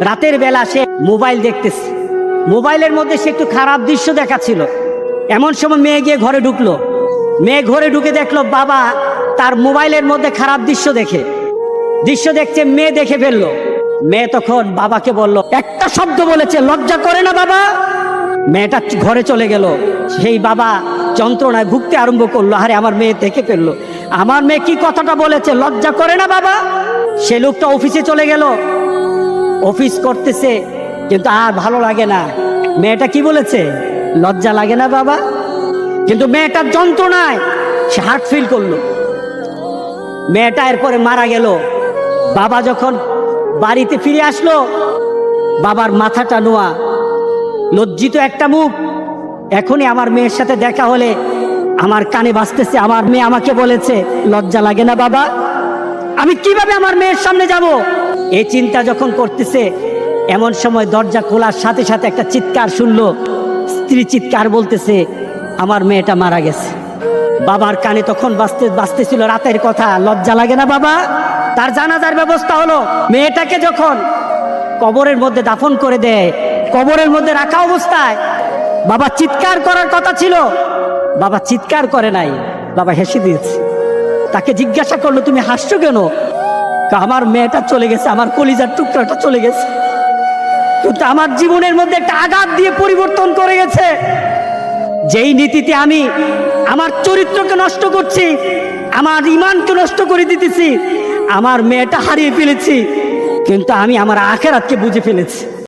রাতের বেলা সে মোবাইল দেখতেছে। মোবাইলের মধ্যে সে একটু খারাপ দৃশ্য দেখাচ্ছিল। এমন সময় মেয়ে গিয়ে ঘরে ঢুকলো। মেয়ে ঘরে ঢুকে দেখল, বাবা তার মোবাইলের মধ্যে খারাপ দৃশ্য দেখে। দৃশ্য দেখছে, মেয়ে দেখে ফেলল। মেয়ে তখন বাবাকে বলল, একটা শব্দ বলেছে, লজ্জা করে না বাবা? মেয়েটা ঘরে চলে গেল। সেই বাবা যন্ত্রণায় ভুগতে আরম্ভ করল। আরে, আমার মেয়ে দেখে ফেলল। আমার মেয়ে কি কথাটা বলেছে? লজ্জা করে না বাবা? সে লোকটা অফিসে চলে গেল। অফিস করতেছে, কিন্তু আর ভালো লাগে না। মেয়েটা কি বলেছে? লজ্জা লাগে না বাবা? কিন্তু মেয়েটার যন্ত্রণায় সে হার্ট ফিল করল। মেয়েটা এরপরে মারা গেল। বাবা যখন বাড়িতে ফিরে আসলো, বাবার মাথাটা নোয়া। লজ্জিত একটা মুখ। এখনই আমার মেয়ের সাথে দেখা হলে আমার কানে বাজতেছে, আমার মেয়ে আমাকে বলেছে, লজ্জা লাগে না বাবা? আমি কীভাবে আমার মেয়ের সামনে যাব? এই চিন্তা যখন করতেছে, এমন সময় দরজা খোলার সাথে সাথে একটা চিৎকার শুনলো। স্ত্রী চিৎকার বলতেছে, আমার মেয়েটা মারা গেছে। বাবার কানে তখন বাঁচতে বাঁচতেছিল রাতের কথা। লজ্জা লাগে না বাবা? তার জানাজার ব্যবস্থা হলো, মেয়েটাকে যখন কবরের মধ্যে দাফন করে দেয়, কবরের মধ্যে রাখা অবস্থায়, বাবা চিৎকার করার কথা ছিল। বাবা চিৎকার করে নাই, বাবা হেসে দিয়েছে। তাকে জিজ্ঞাসা করল, তুমি হাসছো কেন? আমার মেয়েটা চলে গেছে, আমার কলিজার টুকরাটা চলে গেছে। কিন্তু আমার জীবনের মধ্যে একটা আঘাত দিয়ে পরিবর্তন করে গেছে। যেই নীতিতে আমি আমার চরিত্রকে নষ্ট করছি, আমার ইমানকে নষ্ট করে দিতেছি, আমার মেয়েটা হারিয়ে ফেলেছি, কিন্তু আমি আমার আখের আখেরাতকে বুঝে ফেলেছি।